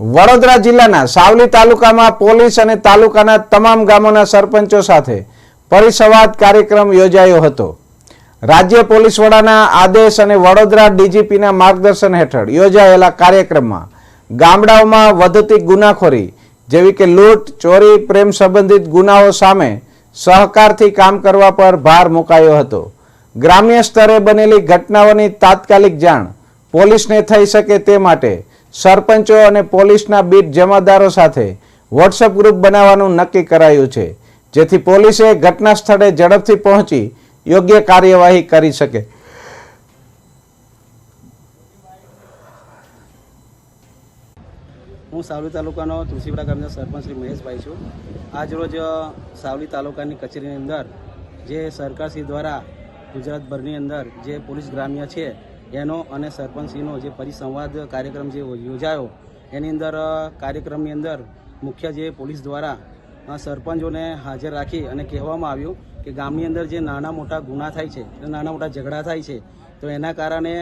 વડોદરા જિલ્લાના સાવલી તાલુકામાં પોલીસ અને તાલુકાના તમામ ગામોના સરપંચો સાથે પરિસંવાદ કાર્યક્રમ યોજાયો હતો. રાજ્ય પોલીસ વડાના આદેશ અને વડોદરા ડીજીપીના માર્ગદર્શન હેઠળ યોજાયેલા કાર્યક્રમમાં ગામડાઓમાં વધતી ગુનાખોરી જેવી કે લૂંટ, ચોરી, પ્રેમ સંબંધિત ગુનાઓ સામે સહકારથી કામ કરવા પર ભાર મુકાયો હતો. ગ્રામ્ય સ્તરે બનેલી ઘટનાઓની તાત્કાલિક જાણ પોલીસને થઈ શકે તે માટે સરપંચો અને પોલીસના બીટ જમાદારો સાથે વોટ્સઅપ ગ્રુપ બનાવવાનું નક્કી કરાયું છે, જેથી પોલીસે ઘટના સ્થળે ઝડપથી પહોંચી યોગ્ય કાર્યવાહી કરી શકે. હું સાવલી તાલુકાનો તુલસીપુરા ગામના સરપંચ શ્રી મહેશભાઈ છું. આજરોજ સાવલી તાલુકાની કચેરીની અંદર જે સરકારશ્રી દ્વારા ગુજરાતભરની અંદર જે પોલીસ ગ્રામ્ય છે એનો અને સરપંચશ્રીનો જે પરિસંવાદ કાર્યક્રમ જે યોજાયો, એની અંદર કાર્યક્રમની અંદર મુખ્ય જે પોલીસ દ્વારા સરપંચોને હાજર રાખી અને કહેવામાં આવ્યું કે ગામની અંદર જે નાના મોટા ગુના થાય છે નાના મોટા ઝઘડા થાય છે, તો એના કારણે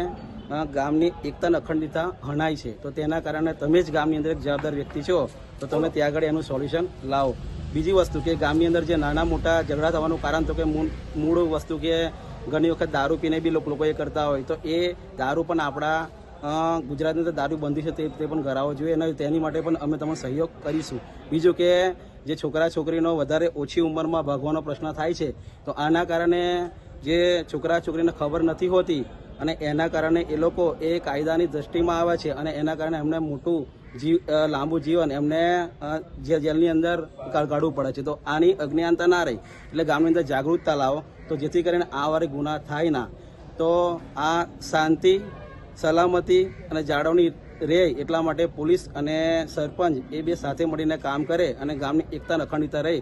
ગામની એકતા અખંડિતતા હણાય છે. તો તેના કારણે તમે જ ગામની અંદર એક જવાબદાર વ્યક્તિ છો, તો તમે ત્યાં આગળ એનું સોલ્યુશન લાવો. બીજી વસ્તુ કે ગામની અંદર જે નાના મોટા ઝઘડા થવાનું કારણ તો કે મૂળ વસ્તુ કે ઘણી વખત દારૂ પીને બી લોકો એ કરતા હોય, તો એ દારૂ પણ આપણા ગુજરાતની અંદર દારૂ બંધી છે તે પણ કરાવવો જોઈએ અને તેની માટે પણ અમે તમને સહયોગ કરીશું. બીજું કે જે છોકરા છોકરીનો વધારે ઓછી ઉંમરમાં ભાગવાનો પ્રશ્ન થાય છે, તો આના કારણે જે છોકરા છોકરીને ખબર નથી હોતી અને એના કારણે એ લોકો એ કાયદાની દ્રષ્ટિમાં આવે છે અને એના કારણે એમને મોટું જીવ લાંબુ જીવન એમને જે જેલની અંદર કાઢવું પડે છે. તો આની અજ્ઞાનતા ના રહી. એટલે ગામની અંદર જાગૃતતા લાવો. તો જેથી કરીને આ વારે ગુના થાય ના. તો આ શાંતિ, સલામતી અને જાળવણી રહે એટલા માટે પોલીસ અને સરપંચ એ બે સાથે મળીને કામ કરે અને ગામની એકતા અખંડિતતા રહે.